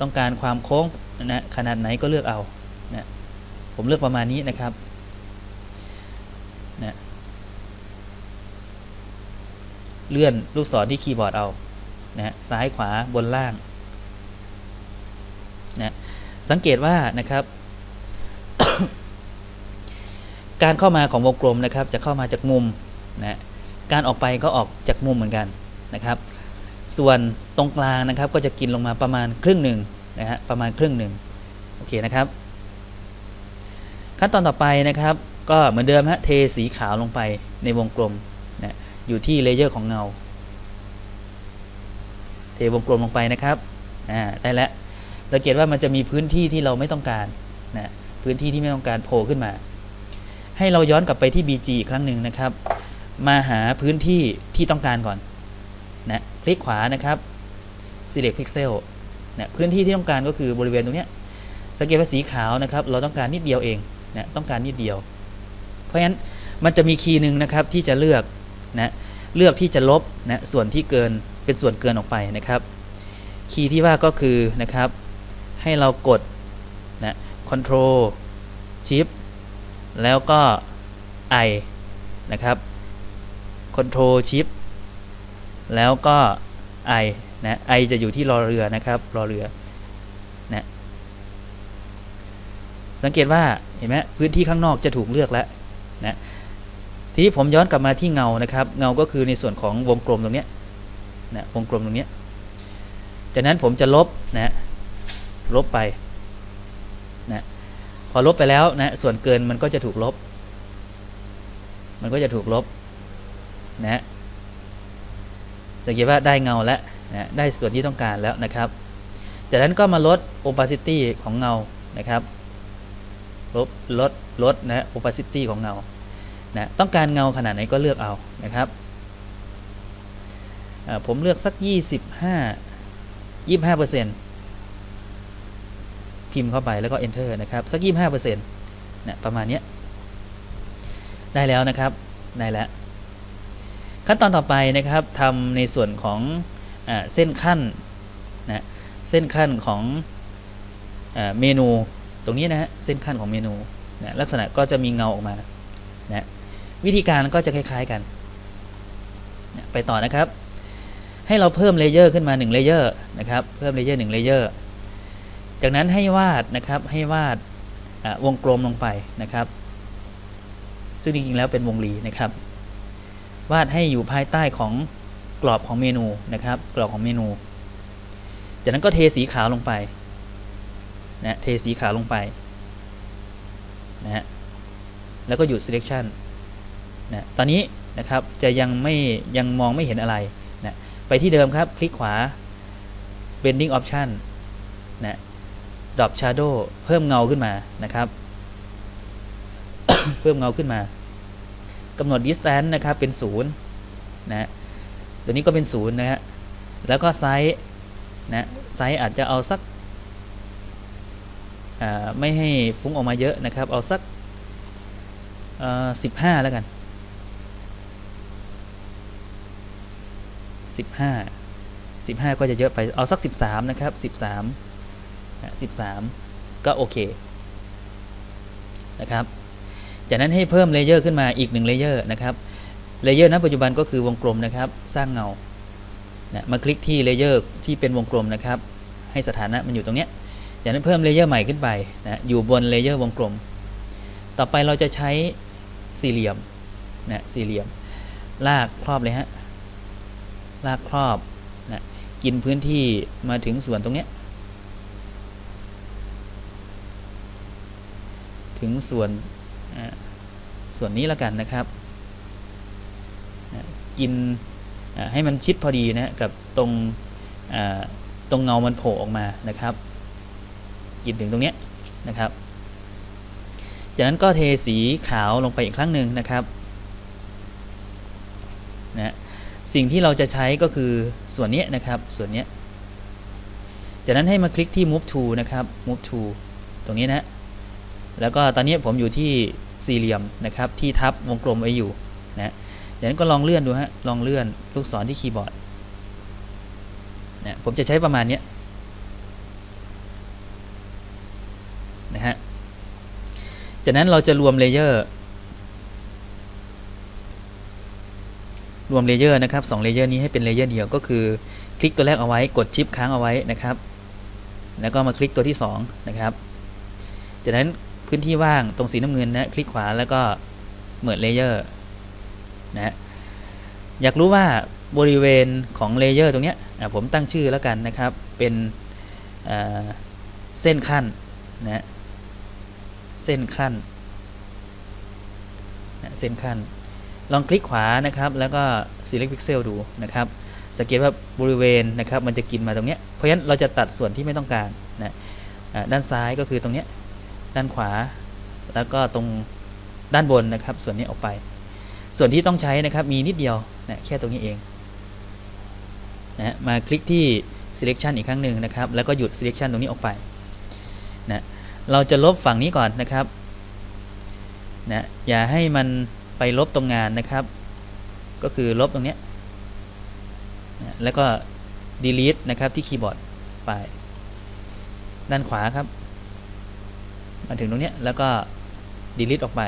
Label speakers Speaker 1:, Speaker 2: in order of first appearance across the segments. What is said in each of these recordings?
Speaker 1: ต้องการความโค้งนะขนาดไหนก็เลือกเอานะผมเลือกประมาณนี้นะครับนะเลื่อนลูกศรที่คีย์บอร์ดเอานะซ้ายขวาบนล่างนะสังเกตว่านะครับ การเข้ามาของวงกลมนะครับ จะเข้ามาจากมุมนะการออกไปก็ออกจากมุมเหมือนกันนะครับ ส่วนตรงกลางนะครับก็จะกินลงมาประมาณครึ่งหนึ่งนะฮะประมาณครึ่งหนึ่งโอเคนะครับ ขั้นตอนต่อไปนะครับ ก็เหมือนเดิมฮะเทสีขาวลงไปในวงกลมนะอยู่ที่เลเยอร์ของเงา เทวงกลมลงไปนะครับอ่าได้แล้วสังเกตว่ามันจะมีพื้นที่ที่เราไม่ต้องการนะพื้นที่ที่ไม่ต้องการโผล่ขึ้นมา ให้เราย้อนกลับไปที่ BG อีกครั้งหนึ่งนะครับ มาหาพื้นที่ที่ต้องการก่อน คลิกขวานะครับ select pixel นะพื้นที่ที่ต้องการก็คือบริเวณตรงเนี้ยสังเกตว่าสีขาวนะครับ เราต้องการนิดเดียวเองนะต้องการนิดเดียว เพราะฉะนั้นมันจะมีคีย์หนึ่งนะครับที่จะเลือกนะเลือกที่จะลบนะส่วนที่เกินเป็นส่วนเกินออกไปนะครับ คีย์ที่ว่าก็คือนะครับ ให้เรากดนะ control shift แล้วก็ i นะครับ control shift แล้วก็ i นะ i จะอยู่ที่รอเรือนะครับรอเรือนะสังเกตว่าเห็นไหมพื้นที่ข้างนอกจะถูกเลือกแล้วนะทีนี้ผมย้อนกลับมาที่เงานะครับ เงาก็คือในส่วนของวงกลมตรงนี้นะวงกลมตรงนี้จากนั้นผมจะลบนะลบไปนะพอลบไปแล้วนะส่วนเกินมันก็จะถูกลบ มันก็จะถูกลบนะ สังเกตว่าได้เงาแล้วนะได้ส่วนที่ต้องการแล้วนะครับ จากนั้นก็มาลด opacity ของเงานะครับ ลดลดลดนะ opacity ของเงานะต้องการเงาขนาดไหนก็เลือกเอานะครับผมเลือกสัก 25 25เปอร์เซ็นต์พิมพ์เข้าไปแล้วก็ enter นะครับ สัก 25เปอร์เซ็นต์นะประมาณนี้ได้แล้วนะครับ ได้แล้ว ขั้นตอนต่อไปนะครับทำในส่วนของอเส้นขั้นนะเส้นขั้นของอเมนูตรงนี้นะฮะเส้นขั้นของเมนูนะลักษณะก็จะมีเงาออกมานะวิธีการก็จะคล้าย ๆกันนะไปต่อนะครับ ให้เราเพิ่มเลเยอร์ขึ้นมา1เลเยอร์นะครับเพิ่มเลเยอร์1เลเยอร์จากนั้นให้วาดนะครับให้วาดวงกลมลงไปนะครับ ซึ่งจริงๆแล้วเป็นวงรีนะครับ วาดให้อยู่ภายใต้ของกรอบของเมนูนะครับ กรอบของเมนู จากนั้นก็เทสีขาวลงไปนะเทสีขาวลงไปนะฮะแล้วก็หยุด selection นะตอนนี้นะครับจะยังไม่ยังมองไม่เห็นอะไรนะไปที่เดิมครับ คลิกขวา bending option นะ drop shadow เพิ่มเงาขึ้นมานะครับ เพิ่มเงาขึ้นมา กำหนด distance นะครับเป็นศูนย์นะตัวนี้ก็เป็นศูนย์นะฮะแล้วก็ไซส์นะไซส์อาจจะเอาสักไม่ให้ฟุ้งออกมาเยอะนะครับ เอาสักสิบห้าแล้วกันสิบห้าสิบห้าก็จะเยอะไปเอาสักสิบสามนะครับสิบสามสิบสามก็โอเคนะครับ จากนั้นให้เพิ่มเลเยอร์ขึ้นมาอีกหนึ่งเลเยอร์นะครับเลเยอร์ณปัจจุบันก็คือวงกลมนะครับ สร้างเงานะมาคลิกที่เลเยอร์ที่เป็นวงกลมนะครับ ให้สถานะมันอยู่ตรงเนี้ยจากนั้นเพิ่มเลเยอร์ใหม่ขึ้นไปนะอยู่บนเลเยอร์วงกลม ต่อไปเราจะใช้สี่เหลี่ยมนะสี่เหลี่ยม ลากครอบเลยฮะลากครอบนะกินพื้นที่มาถึงส่วนตรงเนี้ยถึงส่วน ส่วนนี้แล้วกันนะครับกินให้มันชิดพอดีนะกับตรงตรงเงามันโผล่ออกมานะครับ กินถึงตรงเนี้ยนะครับ จากนั้นก็เทสีขาวลงไปอีกครั้งหนึ่งนะครับนะสิ่งที่เราจะใช้ก็คือส่วนนี้นะครับส่วนนี้จากนั้นให้มาคลิกที่ move to นะครับ move to ตรงนี้นะแล้วก็ตอนนี้ผมอยู่ที่ สี่เหลี่ยมนะครับที่ทับวงกลมไว้อยู่นะเดี๋ยวนั้นก็ลองเลื่อนดูฮะลองเลื่อนลูกศรที่คีย์บอร์ดนะผมจะใช้ประมาณนี้นะฮะจากนั้นเราจะรวมเลเยอร์รวมเลเยอร์นะครับสองเลเยอร์นี้ให้เป็นเลเยอร์เดียวก็คือ คลิกตัวแรกเอาไว้กดชิปค้างเอาไว้นะครับ แล้วก็มาคลิกตัวที่2นะครับจากนั้น พื้นที่ว่างตรงสีน้ำเงินนะคลิกขวาแล้วก็เหมือนเลเยอร์นะฮะอยากรู้ว่าบริเวณของเลเยอร์ตรงเนี้ยผมตั้งชื่อแล้วกันนะครับ เป็นอ่าเส้นขั้นนะฮะเส้นขั้นนะเส้นขั้น ลองคลิกขวานะครับ แล้วก็ select pixel ดูนะครับสังเกตว่าบริเวณนะครับมันจะกินมาตรงเนี้ยเพราะฉะนั้นเราจะตัดส่วนที่ไม่ต้องการนะด้านซ้ายก็คือตรงเนี้ย ด้านขวา แล้วก็ตรงด้านบนนะครับ ส่วนนี้ออกไป ส่วนที่ต้องใช้นะครับมีนิดเดียวนะแค่ตรงนี้เองนะมาคลิกที่ selection อีกครั้งหนึ่งนะครับ แล้วก็หยุด selection ตรงนี้ออกไปนะเราจะลบฝั่งนี้ก่อนนะครับนะอย่าให้มันไปลบตรงงานนะครับ ก็คือลบตรงนี้นะแล้วก็ delete นะครับที่คีย์บอร์ดไป ด้านขวาครับ มาถึงตรงนี้แล้วก็ delete ออกไป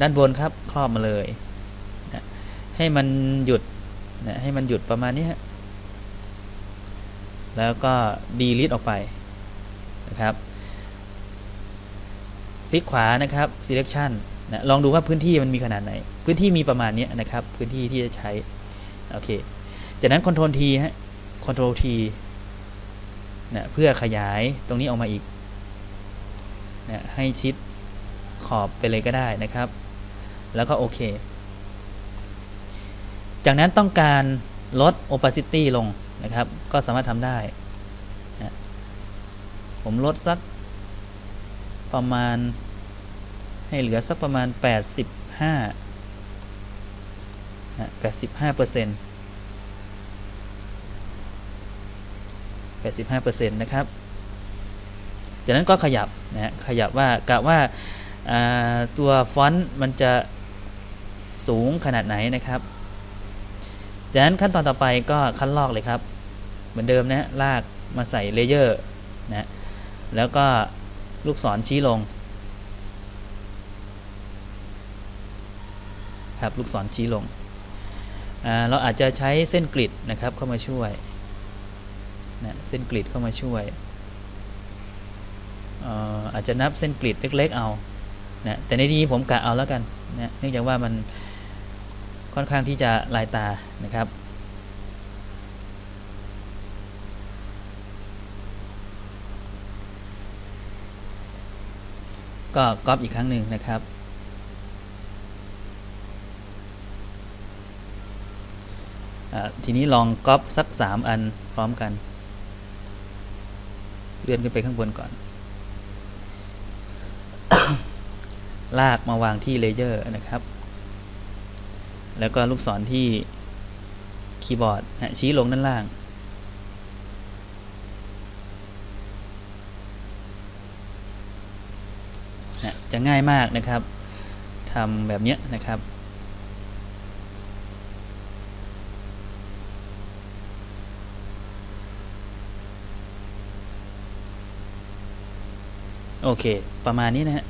Speaker 1: ด้านบนครับ ครอบมาเลยนะให้มันหยุดนะให้มันหยุดประมาณนี้ฮะแล้วก็ delete ออกไปนะครับ คลิกขวานะครับ selection นะลองดูว่าพื้นที่มันมีขนาดไหน พื้นที่มีประมาณนี้นะครับ พื้นที่ที่จะใช้ โอเค จากนั้น Ctrl T ฮะ Ctrl T นะเพื่อขยายตรงนี้ออกมาอีกนะให้ชิดขอบไปเลยก็ได้นะครับ แล้วก็โอเค จากนั้นต้องการลด opacity ลงนะครับ ก็สามารถทำได้นะผมลดสักประมาณให้เหลือสักประมาณ 85นะ85เปอร์เซ็นต์ 85เปอร์เซ็นะครับจากนั้นก็ขยับนะฮะขยับว่ากะว่าตัวฟอนต์มันจะสูงขนาดไหนนะครับจากนั้นขั้นตอนต่อไปก็คั้นลอกเลยครับ เหมือนเดิมนะลากมาใส่เลเยอร์นะแล้วก็ลูกศรชี้ลงครับลูกศรชี้ลง เราอาจจะใช้เส้นกริดนะครับเข้ามาช่วย นะเส้นกริดเข้ามาช่วยอาจจะนับเส้นกริดเล็ก ๆ เอานะแต่ในที่นี้ผมกะเอาแล้วกันนะเนื่องจากว่ามันค่อนข้างที่จะลายตานะครับก็ก๊อปอีกครั้งหนึ่งนะครับ ทีนี้ลองก๊อปสัก 3 อันพร้อมกัน เลื่อนขึ้นไปข้างบนก่อน ลากมาวางที่เลเยอร์นะครับ แล้วก็ลูกศรที่คีย์บอร์ดนะชี้ลงด้านล่างนะจะง่ายมากนะครับทำแบบนี้นะครับ โอเค ประมาณนี้นะฮะ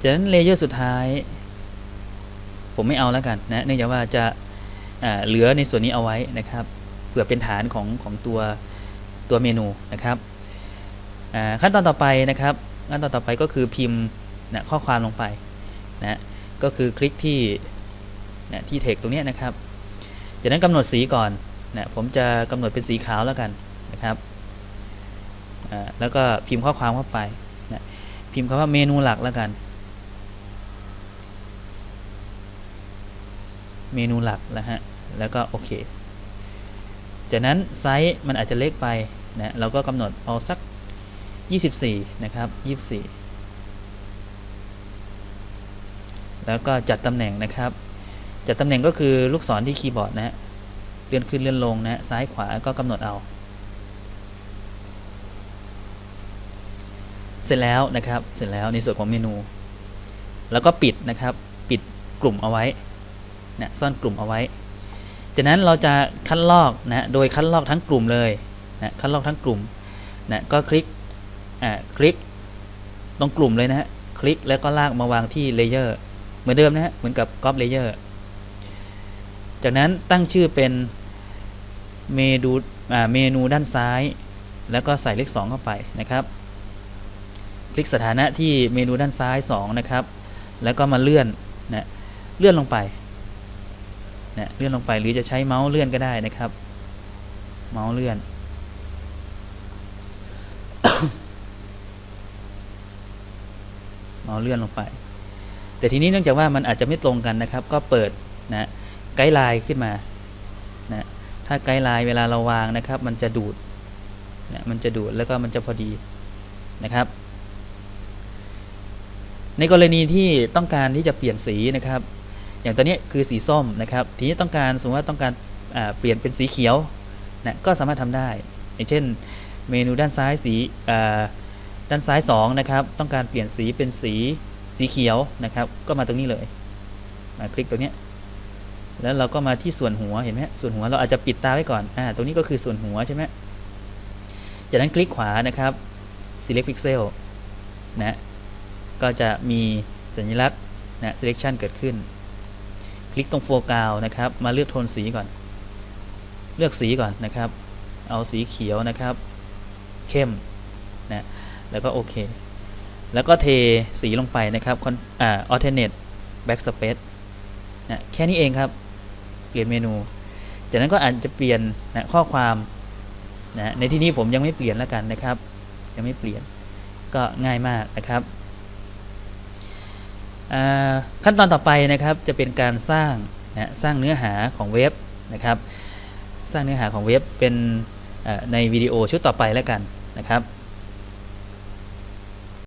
Speaker 1: จากนั้นเลเยอร์สุดท้าย ผมไม่เอาแล้วกันนะเนื่องจากว่าจะเหลือในส่วนนี้เอาไว้นะครับเผื่อเป็นฐานของของตัวตัวเมนูนะครับขั้นตอนต่อไปนะครับ ขั้นตอนต่อไปก็คือพิมพ์นะข้อความลงไปนะก็คือคลิกที่นะที่เทคตรงนี้นะครับ จากนั้นกำหนดสีก่อนนะผมจะกำหนดเป็นสีขาวแล้วกันนะครับ แล้วก็พิมพ์ข้อความเข้าไปนะพิมพ์คำว่าเมนูหลักแล้วกัน เมนูหลักแล้วฮะแล้วก็โอเค จากนั้นไซส์มันอาจจะเล็กไปนะเราก็กำหนดเอาสัก 24 นะครับ 24 แล้วก็จัดตำแหน่งนะครับ จัดตำแหน่งก็คือลูกศรที่คีย์บอร์ดนะฮะเลื่อนขึ้นเลื่อนลงนะซ้ายขวาก็กำหนดเอา สร็จแล้วนะครับ เสร็จแล้วในส่วนของเมนู แล้วก็ปิดนะครับ ปิดกลุ่มเอาไว้นะซ่อนกลุ่มเอาไว้ จากนั้นเราจะคัดลอกนะโดยคัดลอกทั้งกลุ่มเลยนะคัดลอกทั้งกลุ่มนะก็คลิกอ่าคลิกตรงกลุ่มเลยนะฮะคลิกแล้วก็ลากมาวางที่เลเยอร์เหมือนเดิมนะฮะเหมือนกับก๊อปเลเยอร์จากนั้นตั้งชื่อเป็นเมนูอ่าเมนูด้านซ้าย แล้วก็ใส่เลข2เข้าไปนะครับ คลิกสถานะที่เมนูด้านซ้าย 2 นะครับ แล้วก็มาเลื่อนนะเลื่อนลงไปนะเลื่อนลงไปหรือจะใช้เมาส์เลื่อนก็ได้นะครับ เมาส์เลื่อน เมาส์เลื่อนลงไป แต่ทีนี้เนื่องจากว่ามันอาจจะไม่ตรงกันนะครับ ก็เปิดนะไกด์ไลน์ขึ้นมานะถ้าไกด์ไลน์เวลาเราวางนะครับ มันจะดูดนะมันจะดูดแล้วก็มันจะพอดีนะครับ ในกรณีที่ต้องการที่จะเปลี่ยนสีนะครับ อย่างตัวนี้คือสีส้มนะครับ ทีนี้ต้องการสมมติว่าต้องการเปลี่ยนเป็นสีเขียวนะก็สามารถทำได้ อย่างเช่น เมนูด้านซ้ายสีด้านซ้าย 2 นะครับ ต้องการเปลี่ยนสีเป็นสีสีเขียวนะครับ ก็มาตรงนี้เลยมาคลิกตรงนี้แล้วเราก็มาที่ส่วนหัวเห็นไหมส่วนหัวเราอาจจะปิดตาไว้ก่อนอ่าตรงนี้ก็คือส่วนหัวใช่ไหมจากนั้นคลิกขวานะครับ select pixel นะ ก็จะมีสัญลักษณ์นะ selection เกิดขึ้น คลิกตรง foreground นะครับ มาเลือกโทนสีก่อน เลือกสีก่อนนะครับ เอาสีเขียวนะครับ เข้มนะ แล้วก็โอเค แล้วก็เทสีลงไปนะครับอ่า alternate backspace นะแค่นี้เองครับ เปลี่ยนเมนู จากนั้นก็อาจจะเปลี่ยนนะข้อความนะในที่นี้ผมยังไม่เปลี่ยนแล้วกันนะครับ ยังไม่เปลี่ยนก็ง่ายมากนะครับ ขั้นตอนต่อไปนะครับจะเป็นการสร้างนะสร้างเนื้อหาของเว็บนะครับ สร้างเนื้อหาของเว็บเป็นในวิดีโอชุดต่อไปแล้วกันนะครับ